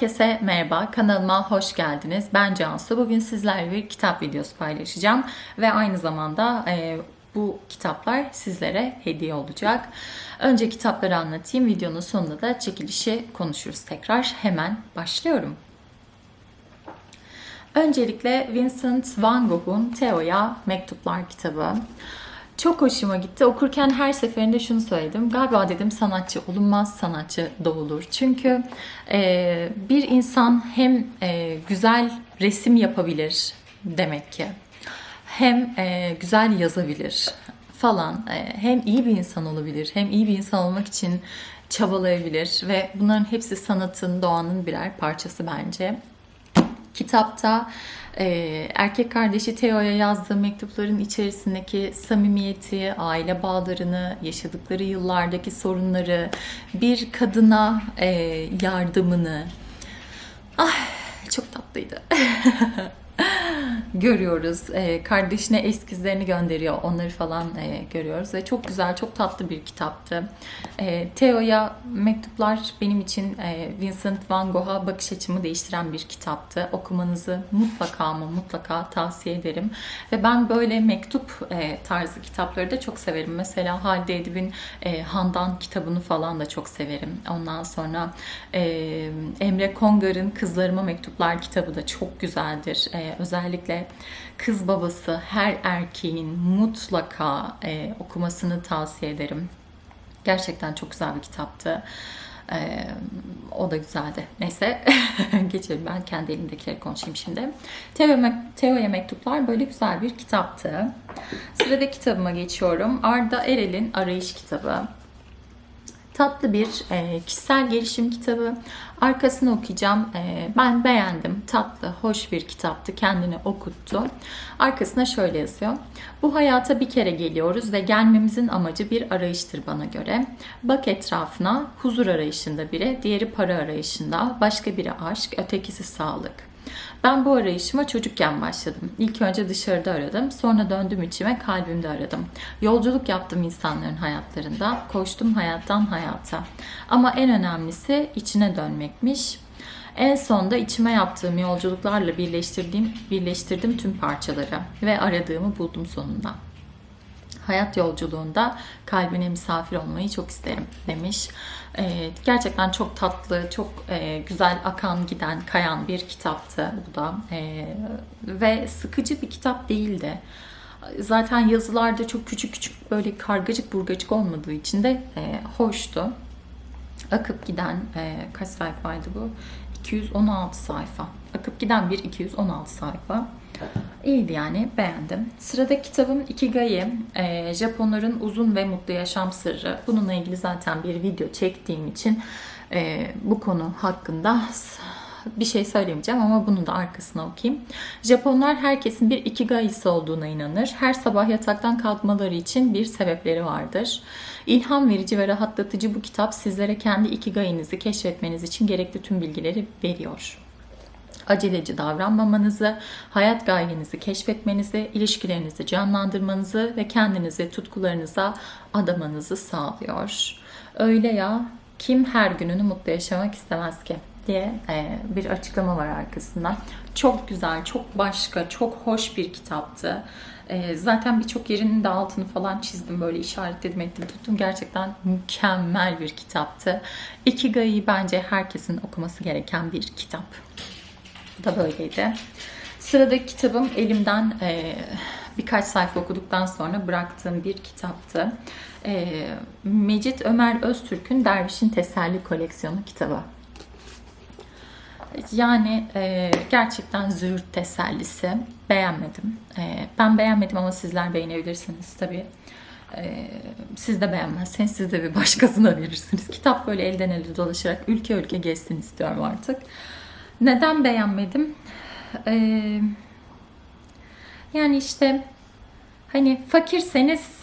Herkese merhaba, kanalıma hoş geldiniz. Ben Cansu. Bugün sizlerle bir kitap videosu paylaşacağım ve aynı zamanda e, bu kitaplar sizlere hediye olacak. Önce kitapları anlatayım, videonun sonunda da çekilişi konuşuruz tekrar. Hemen başlıyorum. Öncelikle Vincent van Gogh'un Theo'ya Mektuplar kitabı. Çok hoşuma gitti. Okurken her seferinde şunu söyledim. Galiba dedim sanatçı olunmaz, sanatçı doğulur. Çünkü e, bir insan hem e, güzel resim yapabilir demek ki, hem e, güzel yazabilir falan, e, hem iyi bir insan olabilir, hem iyi bir insan olmak için çabalayabilir ve bunların hepsi sanatın, doğanın birer parçası bence. Kitapta e, erkek kardeşi Theo'ya yazdığı mektupların içerisindeki samimiyeti, aile bağlarını, yaşadıkları yıllardaki sorunları, bir kadına e, yardımını, ah çok tatlıydı. görüyoruz. E, kardeşine eskizlerini gönderiyor. Onları falan e, görüyoruz. Ve çok güzel, çok tatlı bir kitaptı. E, Theo'ya mektuplar benim için e, Vincent van Gogh'a bakış açımı değiştiren bir kitaptı. Okumanızı mutlaka ama mutlaka tavsiye ederim. Ve ben böyle mektup e, tarzı kitapları da çok severim. Mesela Halide Edip'in e, Handan kitabını falan da çok severim. Ondan sonra e, Emre Kongar'ın Kızlarıma Mektuplar kitabı da çok güzeldir. E, özellikle kız babası her erkeğin mutlaka e, okumasını tavsiye ederim. Gerçekten çok güzel bir kitaptı. Ee, o da güzeldi. Neyse geçelim ben kendi elimdekileri konuşayım şimdi. Teo'ya Mektuplar böyle güzel bir kitaptı. Sıradaki kitabıma geçiyorum. Arda Erel'in Arayış kitabı tatlı bir e, kişisel gelişim kitabı. Arkasını okuyacağım. E, ben beğendim. Tatlı, hoş bir kitaptı. Kendini okuttu. Arkasına şöyle yazıyor. Bu hayata bir kere geliyoruz ve gelmemizin amacı bir arayıştır bana göre. Bak etrafına huzur arayışında biri, diğeri para arayışında, başka biri aşk, ötekisi sağlık. Ben bu arayışıma çocukken başladım. İlk önce dışarıda aradım, sonra döndüm içime, kalbimde aradım. Yolculuk yaptım insanların hayatlarında, koştum hayattan hayata. Ama en önemlisi içine dönmekmiş. En sonda içime yaptığım yolculuklarla birleştirdiğim, birleştirdim tüm parçaları ve aradığımı buldum sonunda hayat yolculuğunda kalbine misafir olmayı çok isterim demiş. E, gerçekten çok tatlı, çok e, güzel akan giden, kayan bir kitaptı bu da. E, ve sıkıcı bir kitap değildi. Zaten yazılarda çok küçük küçük böyle kargacık burgacık olmadığı için de e, hoştu. Akıp giden e, kaç sayfaydı bu? 216 sayfa. Akıp giden bir 216 sayfa. İyiydi yani beğendim. Sıradaki kitabım Ikigai. E, Japonların uzun ve mutlu yaşam sırrı. Bununla ilgili zaten bir video çektiğim için e, bu konu hakkında bir şey söylemeyeceğim ama bunu da arkasına okuyayım. Japonlar herkesin bir ikigai'si olduğuna inanır. Her sabah yataktan kalkmaları için bir sebepleri vardır. İlham verici ve rahatlatıcı bu kitap sizlere kendi ikigai'nizi keşfetmeniz için gerekli tüm bilgileri veriyor aceleci davranmamanızı, hayat gayenizi keşfetmenizi, ilişkilerinizi canlandırmanızı ve kendinizi tutkularınıza adamanızı sağlıyor. Öyle ya kim her gününü mutlu yaşamak istemez ki? diye e, bir açıklama var arkasında. Çok güzel, çok başka, çok hoş bir kitaptı. E, zaten birçok yerinin de altını falan çizdim, böyle işaretledim, ettim, tuttum. Gerçekten mükemmel bir kitaptı. Ikigai'yi bence herkesin okuması gereken bir kitap. Da böyleydi. Sıradaki kitabım elimden e, birkaç sayfa okuduktan sonra bıraktığım bir kitaptı. E, Mecit Ömer Öztürk'ün Dervişin Teselli Koleksiyonu kitabı. Yani e, gerçekten züğürt tesellisi. Beğenmedim. E, ben beğenmedim ama sizler beğenebilirsiniz tabii. E, siz de beğenmezseniz siz de bir başkasına verirsiniz. Kitap böyle elden ele dolaşarak ülke ülke geçsin istiyorum artık. Neden beğenmedim? Ee, yani işte hani fakirseniz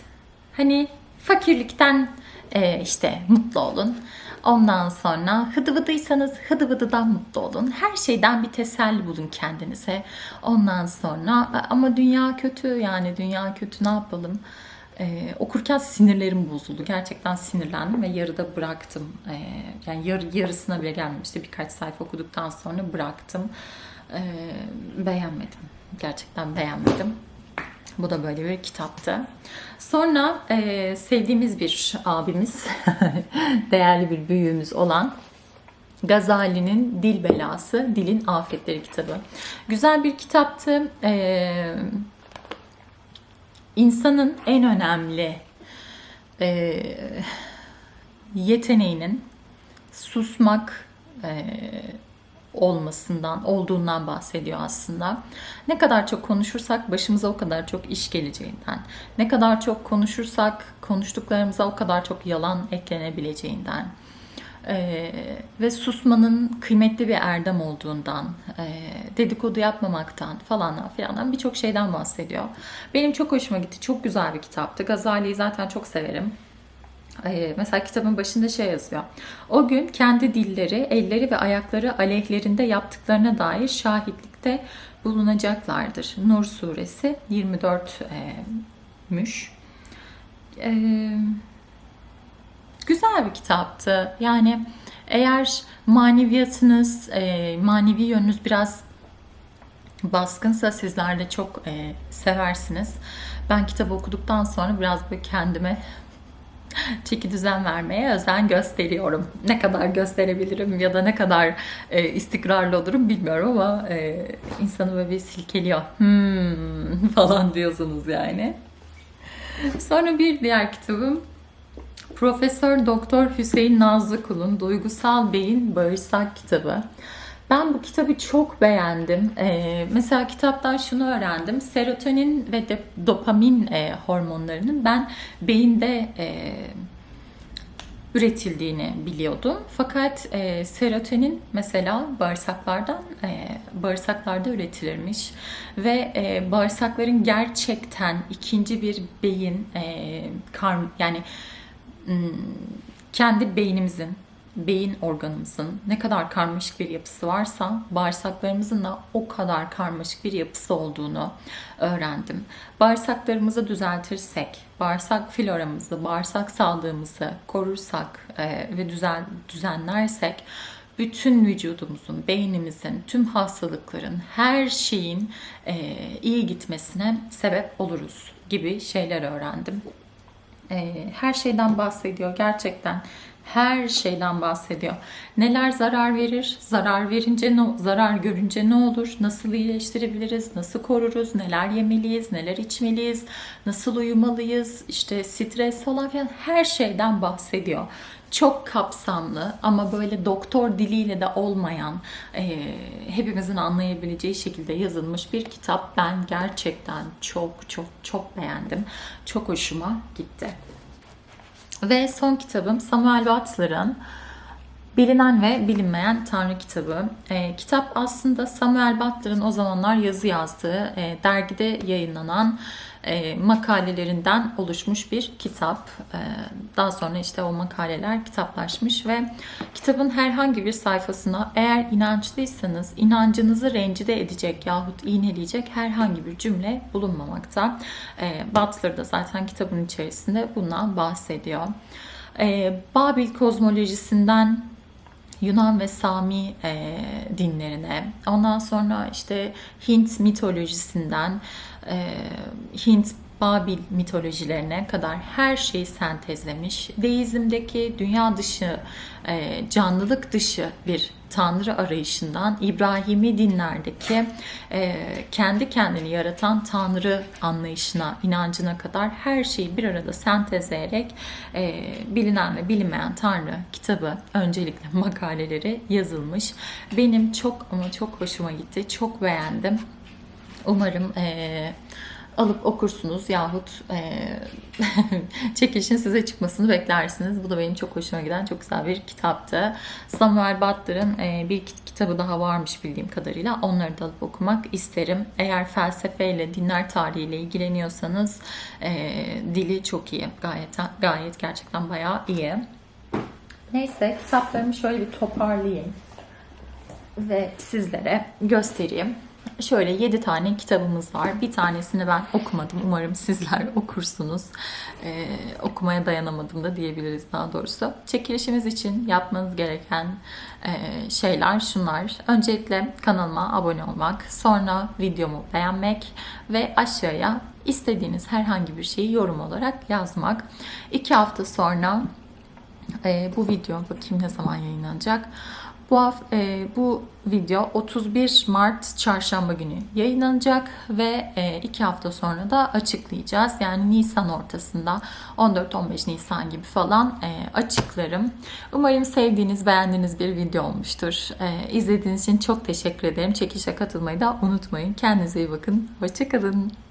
hani fakirlikten e, işte mutlu olun. Ondan sonra hıdı vıdıysanız hıdı vıdıdan mutlu olun. Her şeyden bir teselli bulun kendinize. Ondan sonra ama dünya kötü yani dünya kötü ne yapalım? Ee, okurken sinirlerim bozuldu. Gerçekten sinirlendim ve yarıda bıraktım. Ee, yani yar, yarısına bile gelmemişti. Birkaç sayfa okuduktan sonra bıraktım. Ee, beğenmedim. Gerçekten beğenmedim. Bu da böyle bir kitaptı. Sonra e, sevdiğimiz bir abimiz, değerli bir büyüğümüz olan Gazali'nin Dil Belası, Dilin Afetleri kitabı. Güzel bir kitaptı. Ee, insanın en önemli e, yeteneğinin susmak e, olmasından, olduğundan bahsediyor aslında. Ne kadar çok konuşursak başımıza o kadar çok iş geleceğinden, ne kadar çok konuşursak konuştuklarımıza o kadar çok yalan eklenebileceğinden ee, ve susmanın kıymetli bir erdem olduğundan, e, dedikodu yapmamaktan falan filandan birçok şeyden bahsediyor. Benim çok hoşuma gitti. Çok güzel bir kitaptı. Gazali'yi zaten çok severim. Ee, mesela kitabın başında şey yazıyor. O gün kendi dilleri, elleri ve ayakları aleyhlerinde yaptıklarına dair şahitlikte bulunacaklardır. Nur suresi 24 e, müş. Ee, güzel bir kitaptı. Yani eğer maneviyatınız, e, manevi yönünüz biraz baskınsa sizler de çok e, seversiniz. Ben kitabı okuduktan sonra biraz böyle kendime çeki düzen vermeye özen gösteriyorum. Ne kadar gösterebilirim ya da ne kadar e, istikrarlı olurum bilmiyorum ama e, insanı böyle bir silkeliyor. Hmm, falan diyorsunuz yani. Sonra bir diğer kitabım Profesör Doktor Hüseyin Nazlıkul'un Duygusal Beyin Bağırsak kitabı. Ben bu kitabı çok beğendim. Ee, mesela kitaptan şunu öğrendim. Serotonin ve de, dopamin e, hormonlarının ben beyinde e, üretildiğini biliyordum. Fakat e, serotonin mesela bağırsaklardan e, bağırsaklarda üretilirmiş ve e, bağırsakların gerçekten ikinci bir beyin e, kar yani kendi beynimizin, beyin organımızın ne kadar karmaşık bir yapısı varsa bağırsaklarımızın da o kadar karmaşık bir yapısı olduğunu öğrendim. Bağırsaklarımızı düzeltirsek, bağırsak floramızı, bağırsak sağlığımızı korursak e, ve düzen düzenlersek bütün vücudumuzun, beynimizin, tüm hastalıkların, her şeyin e, iyi gitmesine sebep oluruz gibi şeyler öğrendim. Ee, her şeyden bahsediyor gerçekten. Her şeyden bahsediyor. Neler zarar verir? Zarar verince ne zarar görünce ne olur? Nasıl iyileştirebiliriz? Nasıl koruruz? Neler yemeliyiz? Neler içmeliyiz? Nasıl uyumalıyız? İşte stres falan filan her şeyden bahsediyor çok kapsamlı ama böyle doktor diliyle de olmayan e, hepimizin anlayabileceği şekilde yazılmış bir kitap. Ben gerçekten çok çok çok beğendim. Çok hoşuma gitti. Ve son kitabım Samuel Butler'ın Bilinen ve Bilinmeyen Tanrı kitabı. E, kitap aslında Samuel Butler'ın o zamanlar yazı yazdığı, e, dergide yayınlanan e, makalelerinden oluşmuş bir kitap. E, daha sonra işte o makaleler kitaplaşmış ve kitabın herhangi bir sayfasına eğer inançlıysanız inancınızı rencide edecek yahut iğneleyecek herhangi bir cümle bulunmamakta. E, Butler da zaten kitabın içerisinde bundan bahsediyor. E, Babil kozmolojisinden Yunan ve Sami e, dinlerine, ondan sonra işte Hint mitolojisinden, e, Hint Babil mitolojilerine kadar her şeyi sentezlemiş. Deizmdeki dünya dışı, e, canlılık dışı bir tanrı arayışından İbrahimi dinlerdeki e, kendi kendini yaratan tanrı anlayışına, inancına kadar her şeyi bir arada sentezleyerek e, bilinen ve bilinmeyen tanrı kitabı öncelikle makaleleri yazılmış. Benim çok ama çok hoşuma gitti. Çok beğendim. Umarım e, alıp okursunuz yahut e, çekilişin size çıkmasını beklersiniz. Bu da benim çok hoşuma giden çok güzel bir kitaptı. Samuel Butler'ın e, bir kitabı daha varmış bildiğim kadarıyla. Onları da alıp okumak isterim. Eğer felsefeyle, dinler tarihiyle ilgileniyorsanız e, dili çok iyi. Gayet gayet gerçekten bayağı iyi. Neyse kitaplarımı şöyle bir toparlayayım ve sizlere göstereyim. Şöyle 7 tane kitabımız var. Bir tanesini ben okumadım. Umarım sizler okursunuz. Ee, okumaya dayanamadım da diyebiliriz daha doğrusu. Çekilişimiz için yapmanız gereken e, şeyler şunlar. Öncelikle kanalıma abone olmak, sonra videomu beğenmek ve aşağıya istediğiniz herhangi bir şeyi yorum olarak yazmak. İki hafta sonra e, bu video bakayım ne zaman yayınlanacak. Bu hafta, bu video 31 Mart çarşamba günü yayınlanacak ve e, iki hafta sonra da açıklayacağız. Yani Nisan ortasında 14-15 Nisan gibi falan e, açıklarım. Umarım sevdiğiniz, beğendiğiniz bir video olmuştur. E, izlediğiniz için çok teşekkür ederim. Çekişe katılmayı da unutmayın. Kendinize iyi bakın. Hoşçakalın.